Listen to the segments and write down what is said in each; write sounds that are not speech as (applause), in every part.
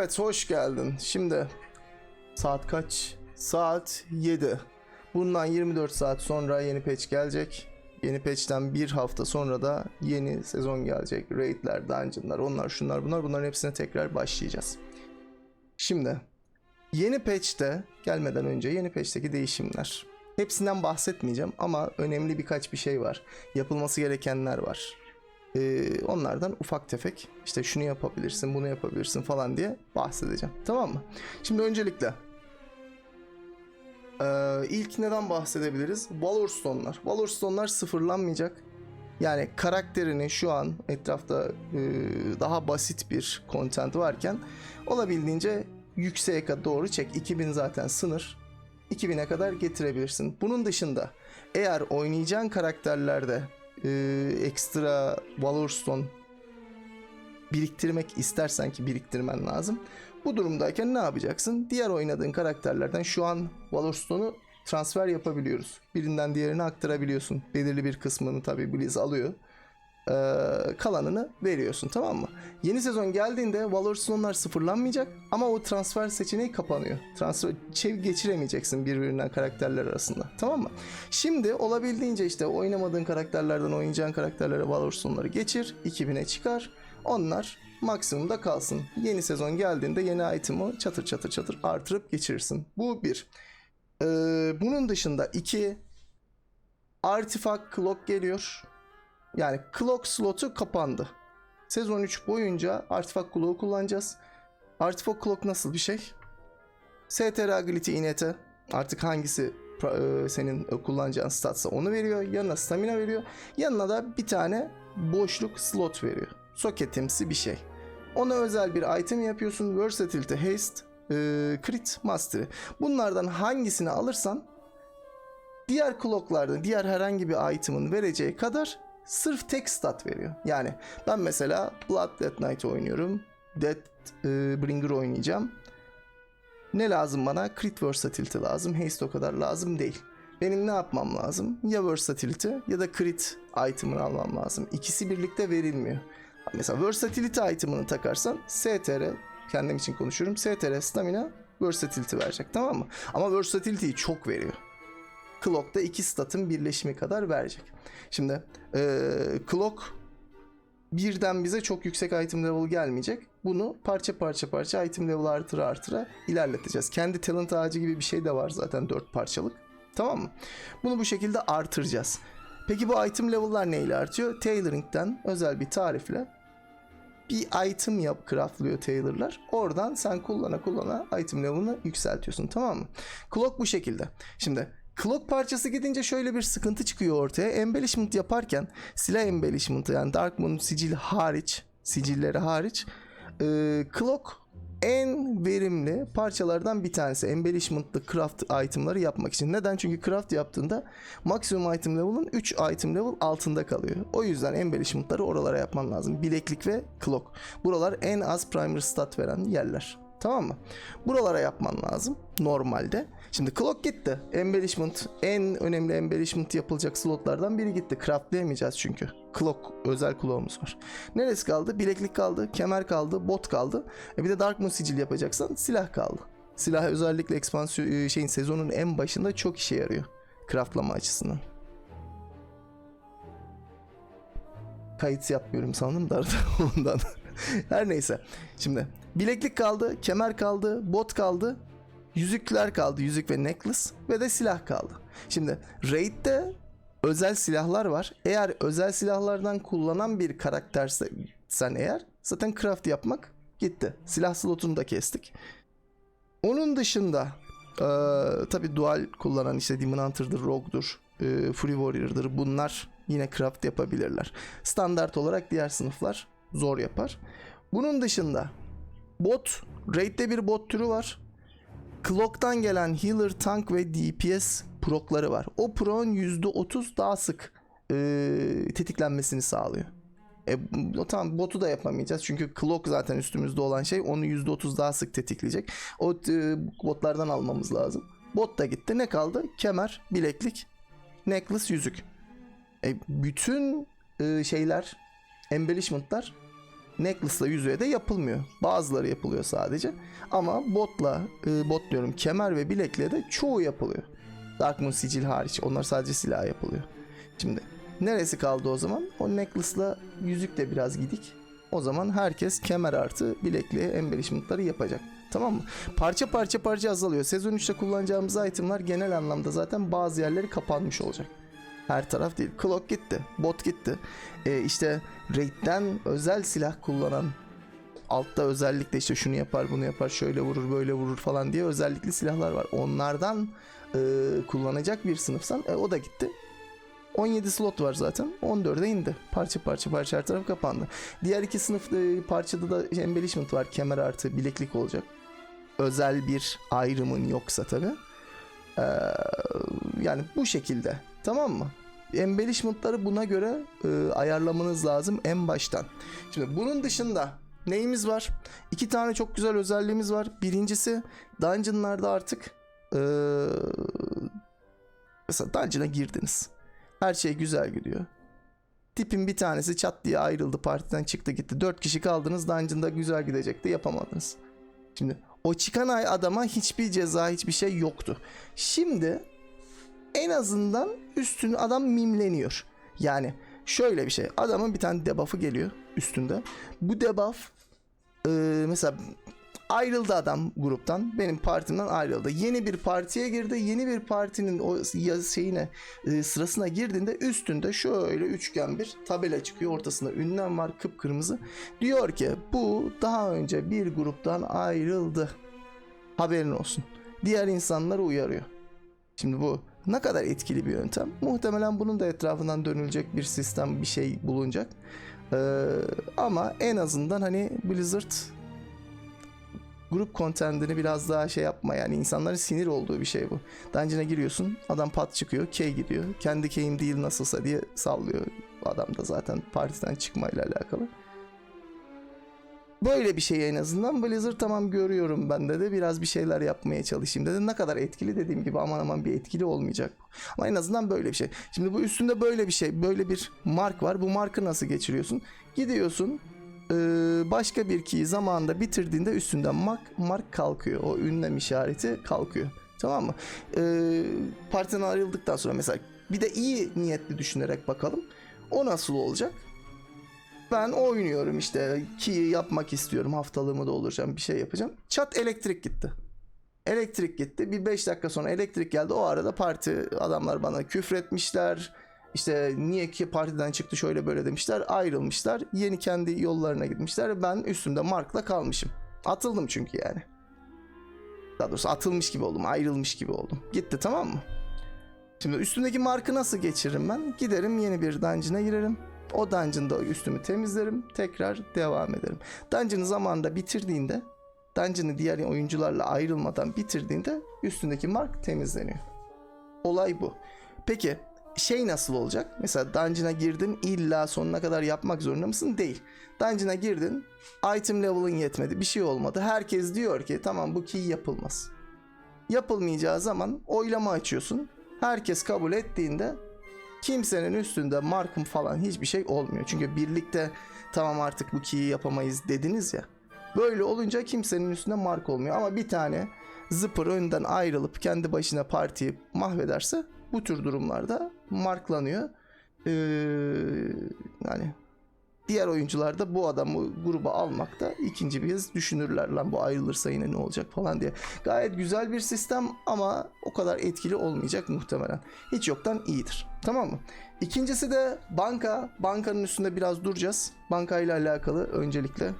Evet hoş geldin. Şimdi saat kaç? Saat 7. Bundan 24 saat sonra yeni patch gelecek. Yeni patch'ten bir hafta sonra da yeni sezon gelecek. Raid'ler, dungeon'lar, onlar şunlar bunlar bunların hepsine tekrar başlayacağız. Şimdi yeni patch'te gelmeden önce yeni patch'teki değişimler. Hepsinden bahsetmeyeceğim ama önemli birkaç bir şey var. Yapılması gerekenler var. Ee, onlardan ufak tefek işte şunu yapabilirsin bunu yapabilirsin falan diye bahsedeceğim. Tamam mı? Şimdi öncelikle ee, ilk neden bahsedebiliriz? Valor Stone'lar. Valor Stone'lar sıfırlanmayacak. Yani karakterini şu an etrafta e, daha basit bir content varken olabildiğince yükseğe doğru çek. 2000 zaten sınır. 2000'e kadar getirebilirsin. Bunun dışında eğer oynayacağın karakterlerde e, ekstra Valor Stone biriktirmek istersen ki biriktirmen lazım. Bu durumdayken ne yapacaksın? Diğer oynadığın karakterlerden şu an Valor Stone'u transfer yapabiliyoruz. Birinden diğerine aktarabiliyorsun. Belirli bir kısmını tabii Blizz alıyor. Ee, kalanını veriyorsun tamam mı? Yeni sezon geldiğinde Valor Stone'lar sıfırlanmayacak ama o transfer seçeneği kapanıyor. Transfer çev geçiremeyeceksin birbirinden karakterler arasında. Tamam mı? Şimdi olabildiğince işte oynamadığın karakterlerden oynayacağın karakterlere Valor Stone'ları geçir. 2000'e çıkar. Onlar maksimumda kalsın. Yeni sezon geldiğinde yeni item'ı çatır çatır çatır artırıp geçirirsin. Bu bir. Ee, bunun dışında iki Artifact Clock geliyor. Yani Clock slotu kapandı. Sezon 3 boyunca Artifact Clock'u kullanacağız. Artifact Clock nasıl bir şey? STR Agility INT artık hangisi e, senin kullanacağın statsa onu veriyor. Yanına stamina veriyor. Yanına da bir tane boşluk slot veriyor. Soketimsi bir şey. Ona özel bir item yapıyorsun. Versatility, Haste, e, Crit, Mastery. Bunlardan hangisini alırsan diğer clocklarda diğer herhangi bir item'ın vereceği kadar sırf tek stat veriyor. Yani ben mesela Blood Death Knight oynuyorum. Death e, Bringer oynayacağım. Ne lazım bana? Crit Versatility lazım. Haste o kadar lazım değil. Benim ne yapmam lazım? Ya Versatility ya da Crit item'ını almam lazım. İkisi birlikte verilmiyor. Mesela Versatility item'ını takarsan STR kendim için konuşuyorum. STR Stamina Versatility verecek tamam mı? Ama Versatility'yi çok veriyor. Clock'ta iki statın birleşimi kadar verecek. Şimdi ee, Clock birden bize çok yüksek item level gelmeyecek. Bunu parça parça parça item level artıra artıra ilerleteceğiz. Kendi talent ağacı gibi bir şey de var zaten dört parçalık. Tamam mı? Bunu bu şekilde artıracağız. Peki bu item level'lar neyle artıyor? Tailoring'den özel bir tarifle bir item yap craftlıyor tailor'lar. Oradan sen kullana kullana item level'ını yükseltiyorsun tamam mı? Clock bu şekilde. Şimdi Clock parçası gidince şöyle bir sıkıntı çıkıyor ortaya. Embellishment yaparken silah embellishment'ı yani Darkmoon sicil hariç, sicilleri hariç e, Clock en verimli parçalardan bir tanesi. Embellishment'lı craft itemları yapmak için. Neden? Çünkü craft yaptığında maksimum item level'ın 3 item level altında kalıyor. O yüzden embellishment'ları oralara yapman lazım. Bileklik ve clock. Buralar en az primary stat veren yerler. Tamam mı? Buralara yapman lazım normalde. Şimdi clock gitti. Embellishment en önemli embellishment yapılacak slotlardan biri gitti. Craftlayamayacağız çünkü. Clock özel clock'umuz var. Neresi kaldı? Bileklik kaldı, kemer kaldı, bot kaldı. E bir de Dark Moon sicil yapacaksan silah kaldı. Silah özellikle ekspansiyon şeyin sezonun en başında çok işe yarıyor. Craftlama açısından. Kayıt yapmıyorum sandım da (laughs) ondan. (laughs) Her neyse. Şimdi bileklik kaldı, kemer kaldı, bot kaldı, yüzükler kaldı, yüzük ve necklace ve de silah kaldı. Şimdi raid'de özel silahlar var. Eğer özel silahlardan kullanan bir karaktersen eğer zaten craft yapmak gitti. Silah slotunu da kestik. Onun dışında e, tabi dual kullanan işte Demon Hunter'dır, Rogue'dur, e, Free Warrior'dır bunlar yine craft yapabilirler. Standart olarak diğer sınıflar zor yapar. Bunun dışında bot, raid'de bir bot türü var. Clock'tan gelen healer, tank ve DPS prokları var. O pro'nun %30 daha sık e, tetiklenmesini sağlıyor. E, o tamam botu da yapamayacağız çünkü clock zaten üstümüzde olan şey onu %30 daha sık tetikleyecek. O e, botlardan almamız lazım. Bot da gitti. Ne kaldı? Kemer, bileklik, necklace, yüzük. E, bütün e, şeyler, embellishment'lar necklace'la yüzüğe de yapılmıyor. Bazıları yapılıyor sadece. Ama botla, e, bot diyorum kemer ve bilekle de çoğu yapılıyor. Dark Moon sicil hariç. Onlar sadece silah yapılıyor. Şimdi neresi kaldı o zaman? O necklace'la yüzük de biraz gidik. O zaman herkes kemer artı bilekliğe embellishment'ları yapacak. Tamam mı? Parça parça parça azalıyor. Sezon 3'te kullanacağımız itemlar genel anlamda zaten bazı yerleri kapanmış olacak. Her taraf değil. Clock gitti. Bot gitti. Ee, işte raid'den özel silah kullanan altta özellikle işte şunu yapar bunu yapar şöyle vurur böyle vurur falan diye özellikli silahlar var. Onlardan e, kullanacak bir sınıfsan e, o da gitti. 17 slot var zaten. 14'e indi. Parça parça parça her taraf kapandı. Diğer iki sınıf e, parçada da embellishment var. Kemer artı bileklik olacak. Özel bir ayrımın yoksa tabi. yani bu şekilde. Tamam mı? Embellishment'ları buna göre e, ayarlamanız lazım en baştan. Şimdi bunun dışında neyimiz var? İki tane çok güzel özelliğimiz var. Birincisi dungeonlarda artık e, mesela dungeon'a girdiniz. Her şey güzel gidiyor. Tipin bir tanesi çat diye ayrıldı partiden çıktı gitti. Dört kişi kaldınız dungeon'da güzel gidecekti yapamadınız. Şimdi o çıkan ay adama hiçbir ceza hiçbir şey yoktu. Şimdi en azından üstün adam mimleniyor. Yani şöyle bir şey. Adamın bir tane debuff'ı geliyor üstünde. Bu debuff e, mesela ayrıldı adam gruptan. Benim partimden ayrıldı. Yeni bir partiye girdi. Yeni bir partinin o şeyine e, sırasına girdiğinde üstünde şöyle üçgen bir tabela çıkıyor. Ortasında ünlem var kıpkırmızı. Diyor ki bu daha önce bir gruptan ayrıldı. Haberin olsun. Diğer insanları uyarıyor. Şimdi bu ne kadar etkili bir yöntem? Muhtemelen bunun da etrafından dönülecek bir sistem, bir şey bulunacak. Ee, ama en azından hani Blizzard grup contentini biraz daha şey yapma yani insanların sinir olduğu bir şey bu. Dungeon'a giriyorsun adam pat çıkıyor K gidiyor. Kendi K'im değil nasılsa diye sallıyor. Adam da zaten partiden çıkmayla alakalı. Böyle bir şey en azından Blizzard tamam görüyorum ben de de biraz bir şeyler yapmaya çalışayım dedi. Ne kadar etkili dediğim gibi aman aman bir etkili olmayacak. Ama en azından böyle bir şey. Şimdi bu üstünde böyle bir şey böyle bir mark var. Bu markı nasıl geçiriyorsun? Gidiyorsun başka bir key'i zamanında bitirdiğinde üstünden mark, mark kalkıyor. O ünlem işareti kalkıyor. Tamam mı? Ee, partiden ayrıldıktan sonra mesela bir de iyi niyetli düşünerek bakalım. O nasıl olacak? Ben oynuyorum işte key'i yapmak istiyorum. Haftalığımı dolduracağım bir şey yapacağım. Çat elektrik gitti. Elektrik gitti. Bir 5 dakika sonra elektrik geldi. O arada parti adamlar bana küfretmişler. İşte niye ki partiden çıktı şöyle böyle demişler. Ayrılmışlar. Yeni kendi yollarına gitmişler. Ben üstümde Mark'la kalmışım. Atıldım çünkü yani. Daha doğrusu atılmış gibi oldum. Ayrılmış gibi oldum. Gitti tamam mı? Şimdi üstümdeki markı nasıl geçiririm ben? Giderim yeni bir dungeon'a girerim. O dungeon'da üstümü temizlerim. Tekrar devam ederim. Dungeon'ı zamanında bitirdiğinde dungeon'ı diğer oyuncularla ayrılmadan bitirdiğinde üstündeki mark temizleniyor. Olay bu. Peki şey nasıl olacak? Mesela dungeon'a girdin illa sonuna kadar yapmak zorunda mısın? Değil. Dungeon'a girdin item level'ın yetmedi bir şey olmadı. Herkes diyor ki tamam bu key yapılmaz. Yapılmayacağı zaman oylama açıyorsun. Herkes kabul ettiğinde kimsenin üstünde markım falan hiçbir şey olmuyor. Çünkü birlikte tamam artık bu key'i yapamayız dediniz ya. Böyle olunca kimsenin üstünde mark olmuyor. Ama bir tane zıpır önden ayrılıp kendi başına partiyi mahvederse bu tür durumlarda marklanıyor. Ee, yani diğer oyuncular da bu adamı gruba almakta ikinci bir kez düşünürler lan bu ayrılırsa yine ne olacak falan diye. Gayet güzel bir sistem ama o kadar etkili olmayacak muhtemelen. Hiç yoktan iyidir. Tamam mı? İkincisi de banka. Bankanın üstünde biraz duracağız. Banka ile alakalı öncelikle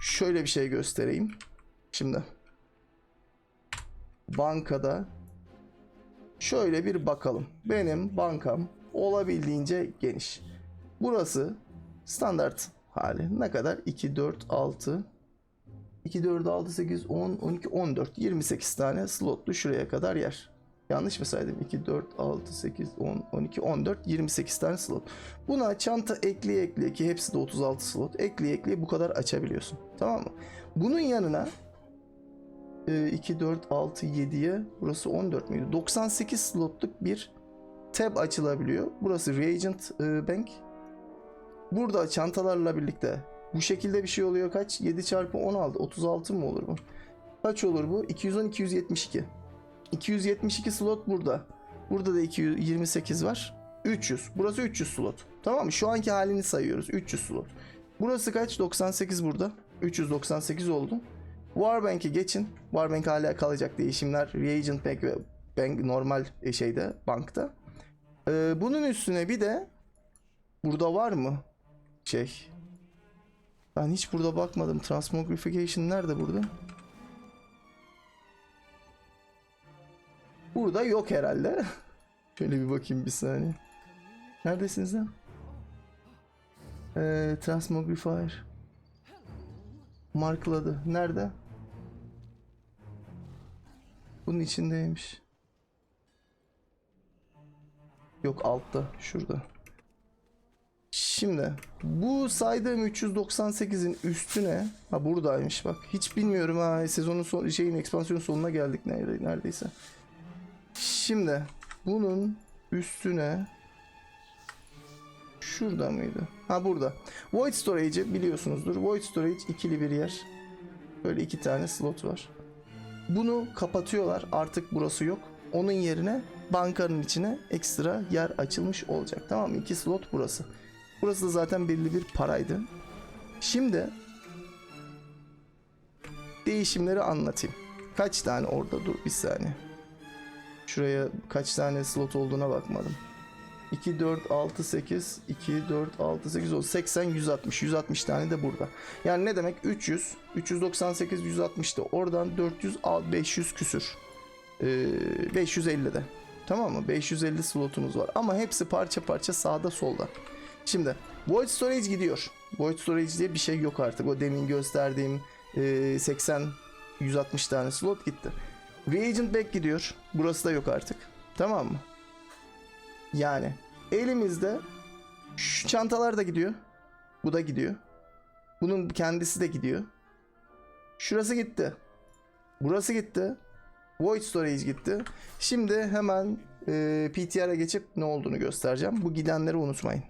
şöyle bir şey göstereyim. Şimdi bankada şöyle bir bakalım. Benim bankam olabildiğince geniş. Burası standart hali. Ne kadar? 2, 4, 6, 2, 4, 6, 8, 10, 12, 14, 28 tane slotlu şuraya kadar yer. Yanlış mı saydım? 2, 4, 6, 8, 10, 12, 14, 28 tane slot. Buna çanta ekleye ekleye ki hepsi de 36 slot. Ekleye ekleye bu kadar açabiliyorsun. Tamam mı? Bunun yanına 2, 4, 6, 7'ye burası 14 müydü? 98 slotluk bir tab açılabiliyor. Burası Reagent e, Bank. Burada çantalarla birlikte Bu şekilde bir şey oluyor kaç? 7 çarpı 16. 36 mı olur bu? Kaç olur bu? 210 272. 272 slot burada. Burada da 228 var. 300. Burası 300 slot. Tamam mı? Şu anki halini sayıyoruz. 300 slot. Burası kaç? 98 burada. 398 oldu. Warbank'e geçin. Warbank hala kalacak değişimler. Reagent Bank ve Bank normal e, şeyde bankta. Ee, bunun üstüne bir de burada var mı şey? Ben hiç burada bakmadım. Transmogrification nerede burada? Burada yok herhalde. (laughs) Şöyle bir bakayım bir saniye. Neredesiniz lan? Ee, Transmogrifier. Markladı. Nerede? Bunun içindeymiş. Yok altta. Şurada. Şimdi bu saydığım 398'in üstüne ha buradaymış bak. Hiç bilmiyorum ha sezonun son şeyin ekspansiyonun sonuna geldik nerede, neredeyse. Şimdi bunun üstüne şurada mıydı? Ha burada. Void Storage'i biliyorsunuzdur. Void Storage ikili bir yer. Böyle iki tane slot var. Bunu kapatıyorlar. Artık burası yok. Onun yerine bankanın içine ekstra yer açılmış olacak. Tamam mı? İki slot burası. Burası da zaten belli bir paraydı. Şimdi değişimleri anlatayım. Kaç tane orada dur bir saniye. Şuraya kaç tane slot olduğuna bakmadım. 2, 4, 6, 8, 2, 4, 6, 8, 10, 80, 160. 160 tane de burada. Yani ne demek? 300, 398, 160 da oradan 400, 500 küsür. Ee, 550 de. Tamam mı? 550 slotumuz var. Ama hepsi parça parça sağda solda. Şimdi Void Storage gidiyor. Void Storage diye bir şey yok artık. O demin gösterdiğim e, 80 160 tane slot gitti. Reagent Back gidiyor. Burası da yok artık. Tamam mı? Yani elimizde şu çantalar da gidiyor. Bu da gidiyor. Bunun kendisi de gidiyor. Şurası gitti. Burası gitti. Void Storage gitti. Şimdi hemen e, PTR'a geçip ne olduğunu göstereceğim. Bu gidenleri unutmayın.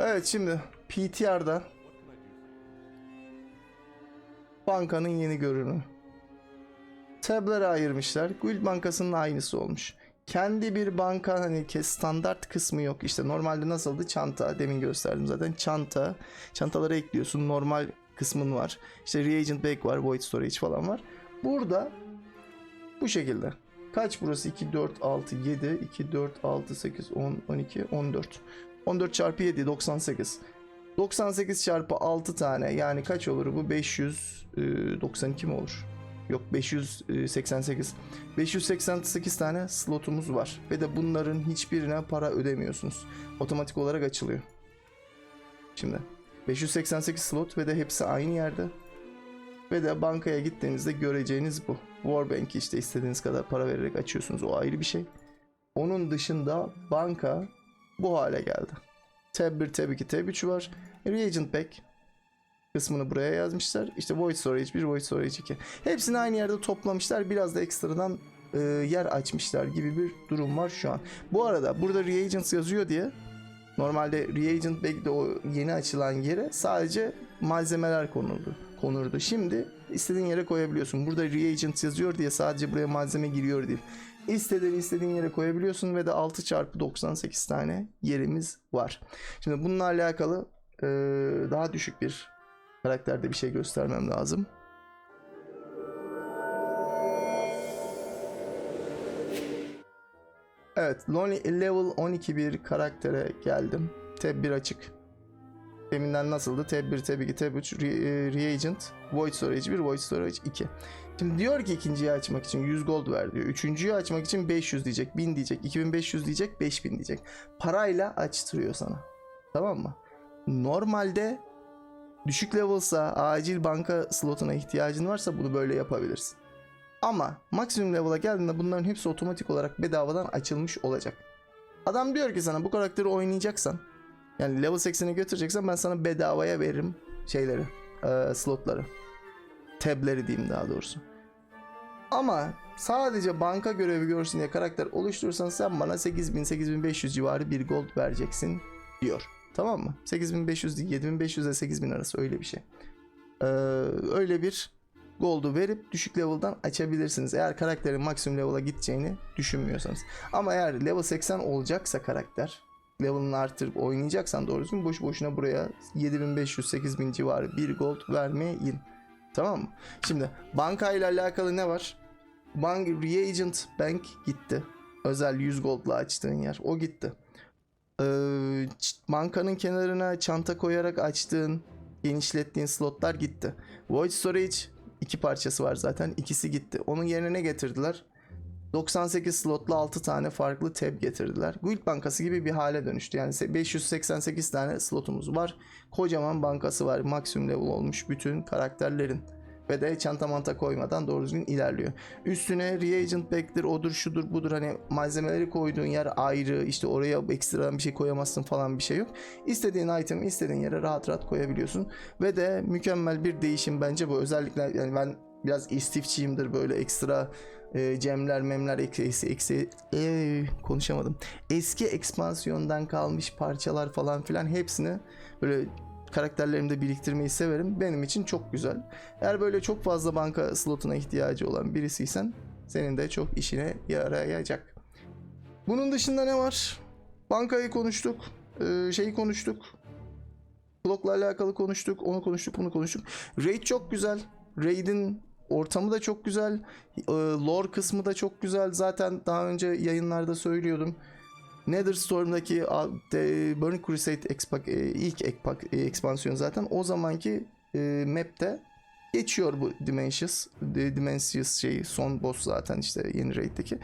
Evet şimdi PTR'da bankanın yeni görünümü. Tablara ayırmışlar. Guild Bankası'nın aynısı olmuş. Kendi bir banka hani standart kısmı yok. İşte normalde nasıldı? Çanta. Demin gösterdim zaten. Çanta. Çantalara ekliyorsun. Normal kısmın var. İşte Reagent Bag var. Void Storage falan var. Burada bu şekilde. Kaç burası? 2, 4, 6, 7, 2, 4, 6, 8, 10, 12, 14. 14 çarpı 7, 98. 98 çarpı 6 tane yani kaç olur bu? 592 mi olur? Yok 588. 588 tane slotumuz var ve de bunların hiçbirine para ödemiyorsunuz. Otomatik olarak açılıyor. Şimdi 588 slot ve de hepsi aynı yerde. Ve de bankaya gittiğinizde göreceğiniz bu. Warbank'i işte istediğiniz kadar para vererek açıyorsunuz. O ayrı bir şey. Onun dışında banka bu hale geldi. Tab 1, Tab 2, Tab 3 var. Reagent Pack kısmını buraya yazmışlar. İşte Void Storage 1, Void Storage 2. Hepsini aynı yerde toplamışlar. Biraz da ekstradan e, yer açmışlar gibi bir durum var şu an. Bu arada burada Reagents yazıyor diye normalde Reagent Bag'de o yeni açılan yere sadece malzemeler konuldu. Konurdu. Şimdi istediğin yere koyabiliyorsun. Burada Reagents yazıyor diye sadece buraya malzeme giriyor değil. İstediğin istediğin yere koyabiliyorsun ve de 6 çarpı 98 tane yerimiz var. Şimdi bununla alakalı e, daha düşük bir karakterde bir şey göstermem lazım. Evet, Lonely Level 12 bir karaktere geldim. Tab 1 açık. Deminden nasıldı? Tab 1, Tab 2, Tab 3, Re- e, Reagent, Void Storage 1, Void Storage 2. Şimdi diyor ki ikinciyi açmak için 100 gold ver diyor. Üçüncüyü açmak için 500 diyecek, 1000 diyecek, 2500 diyecek, 5000 diyecek. Parayla açtırıyor sana. Tamam mı? Normalde düşük level'sa, acil banka slotuna ihtiyacın varsa bunu böyle yapabilirsin. Ama maksimum level'a geldiğinde bunların hepsi otomatik olarak bedavadan açılmış olacak. Adam diyor ki sana bu karakteri oynayacaksan yani level 80'e götüreceksen ben sana bedavaya veririm şeyleri, e, slotları. Tableri diyeyim daha doğrusu. Ama sadece banka görevi görsün diye karakter oluşturursan sen bana 8000-8500 civarı bir gold vereceksin diyor. Tamam mı? 8500 değil 7500 ile 8000 arası öyle bir şey. Ee, öyle bir gold'u verip düşük level'dan açabilirsiniz. Eğer karakterin maksimum level'a gideceğini düşünmüyorsanız. Ama eğer level 80 olacaksa karakter level'ını artırıp oynayacaksan doğru düzgün boş boşuna buraya 7500-8000 civarı bir gold vermeyin. Tamam mı? Şimdi banka ile alakalı ne var? Bank Reagent Bank gitti. Özel 100 gold'la açtığın yer. O gitti. Ee, bankanın kenarına çanta koyarak açtığın, genişlettiğin slotlar gitti. Void Storage iki parçası var zaten. İkisi gitti. Onun yerine ne getirdiler? 98 slotlu 6 tane farklı tab getirdiler. Guild bankası gibi bir hale dönüştü. Yani 588 tane slotumuz var. Kocaman bankası var. Maksimum level olmuş bütün karakterlerin. Ve de çanta manta koymadan doğru düzgün ilerliyor. Üstüne reagent back'tir, odur şudur budur hani malzemeleri koyduğun yer ayrı. işte oraya ekstradan bir şey koyamazsın falan bir şey yok. İstediğin item istediğin yere rahat rahat koyabiliyorsun. Ve de mükemmel bir değişim bence bu. Özellikle yani ben biraz istifçiyimdir böyle ekstra e, cemler memler eksi eksi e, konuşamadım. Eski ekspansiyondan kalmış parçalar falan filan hepsini böyle karakterlerimde biriktirmeyi severim. Benim için çok güzel. Eğer böyle çok fazla banka slotuna ihtiyacı olan birisiysen senin de çok işine yarayacak. Bunun dışında ne var? Bankayı konuştuk. e, şeyi konuştuk. Block'la alakalı konuştuk. Onu konuştuk, bunu konuştuk. Raid çok güzel. Raid'in ortamı da çok güzel. E, lore kısmı da çok güzel. Zaten daha önce yayınlarda söylüyordum. Netherstorm'daki Burning Crusade expa- e, ilk ekpak, e, ekspansiyon zaten o zamanki e, map'te geçiyor bu Dimensious. De, Dimensious şeyi son boss zaten işte yeni raid'deki.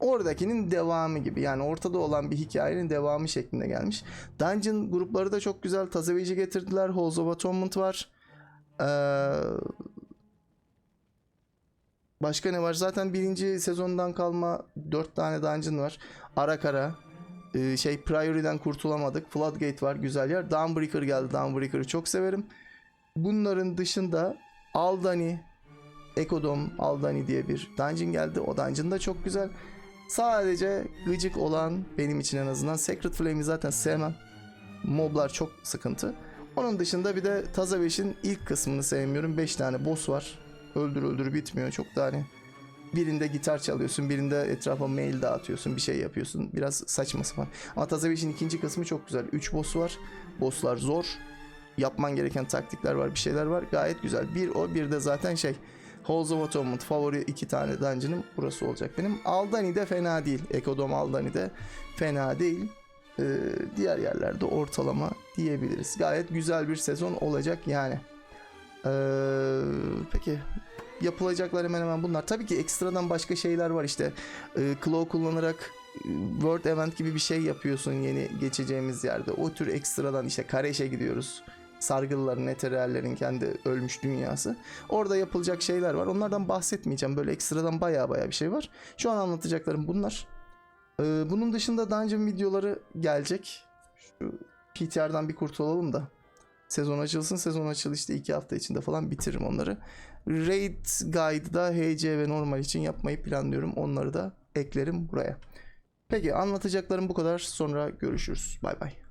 Oradakinin devamı gibi yani ortada olan bir hikayenin devamı şeklinde gelmiş. Dungeon grupları da çok güzel. Tazevici getirdiler. Halls of Atonement var. Ee, başka ne var? Zaten birinci sezondan kalma 4 tane dungeon var. Ara kara. Ee, şey Priory'den kurtulamadık. Floodgate var güzel yer. Dawnbreaker geldi. Dawnbreaker'ı çok severim. Bunların dışında Aldani, Ekodom Aldani diye bir dungeon geldi. O dungeon da çok güzel. Sadece gıcık olan benim için en azından Secret Flame'i zaten sevmem. Moblar çok sıkıntı. Onun dışında bir de Tazaveş'in ilk kısmını sevmiyorum. 5 tane boss var. Öldür öldür bitmiyor. Çok da hani birinde gitar çalıyorsun, birinde etrafa mail dağıtıyorsun, bir şey yapıyorsun. Biraz saçma sapan. Ama Tazaveş'in ikinci kısmı çok güzel. 3 boss var. Bosslar zor. Yapman gereken taktikler var, bir şeyler var. Gayet güzel. Bir o, bir de zaten şey Halls of Atonement favori iki tane dungeon'ım burası olacak benim. Aldani de fena değil. Ekodom Aldani de fena değil. Ee, diğer yerlerde ortalama diyebiliriz. Gayet güzel bir sezon olacak yani. Ee, peki yapılacaklar hemen hemen bunlar. Tabii ki ekstradan başka şeyler var işte. Ee, Claw kullanarak e, World Event gibi bir şey yapıyorsun yeni geçeceğimiz yerde. O tür ekstradan işte Kareş'e gidiyoruz. Sargılıların, eterallerin kendi ölmüş dünyası. Orada yapılacak şeyler var. Onlardan bahsetmeyeceğim. Böyle ekstradan baya baya bir şey var. Şu an anlatacaklarım bunlar. Ee, bunun dışında dungeon videoları gelecek. Şu PTR'dan bir kurtulalım da. Sezon açılsın. Sezon açıl işte iki hafta içinde falan bitiririm onları. Raid Guide'da HC ve normal için yapmayı planlıyorum. Onları da eklerim buraya. Peki anlatacaklarım bu kadar. Sonra görüşürüz. Bay bay.